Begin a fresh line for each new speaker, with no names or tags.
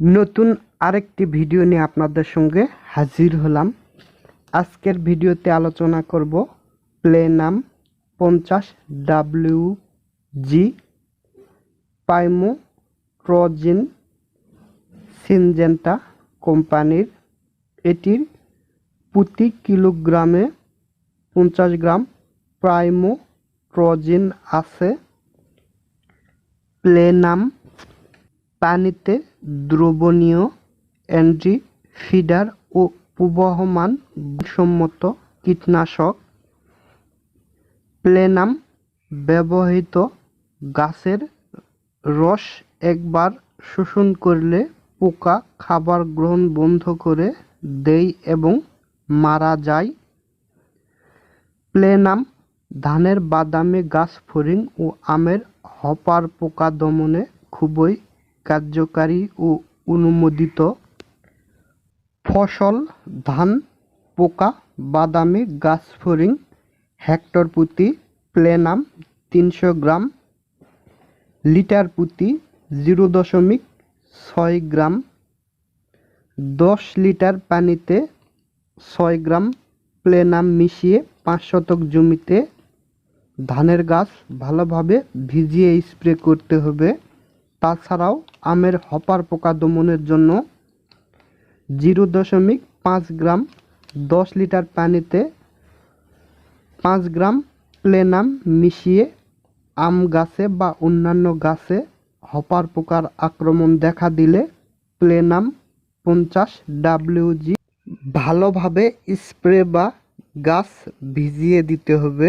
নতুন আরেকটি ভিডিও নিয়ে আপনাদের সঙ্গে হাজির হলাম। আজকের ভিডিওতে আলোচনা করব প্লে নাম পঞ্চাশ ডাব্লিউ জি পাইমো ট্রজিন সিনজেন্টা কোম্পানির। এটির প্রতি কিলোগ্রামে পঞ্চাশ গ্রাম প্রাইমো ট্রজিন আছে। প্লে নাম পানিতে দ্রবণীয় অ্যান্টি ফিডার ও প্রবহমান সম্মত কীটনাশক প্লেনাম ব্যবহৃত গাছের রস একবার শোষণ করলে পোকা খাবার গ্রহণ বন্ধ করে দেয় এবং মারা যায়। প্লেনাম ধানের বাদামি গাছ ফড়িং ও আমের হপার পোকা দমনে খুবই কার্যকারী ও অনুমোদিত ফসল, ধান, পোকা, বাদামি, গাছ ফড়িং, হেক্টর প্রতি প্লেনাম তিনশো গ্রাম, লিটার প্রতি জিরো দশমিক ছয় গ্রাম, দশ লিটার পানিতে ছয় গ্রাম প্লেনাম মিশিয়ে পাঁচ শতক জমিতে ধানের গাছ ভালোভাবে ভিজিয়ে স্প্রে করতে হবে। তাছাড়াও আমের হপার পোকা দমনের জন্য জিরো দশমিক পাঁচ গ্রাম দশ লিটার পানিতে পাঁচ গ্রাম প্লেনাম মিশিয়ে আম গাছে বা অন্যান্য গাছে হপার পোকার আক্রমণ দেখা দিলে প্লেনাম পঞ্চাশ ডাব্লিউজি ভালোভাবে স্প্রে বা গাছ ভিজিয়ে দিতে হবে।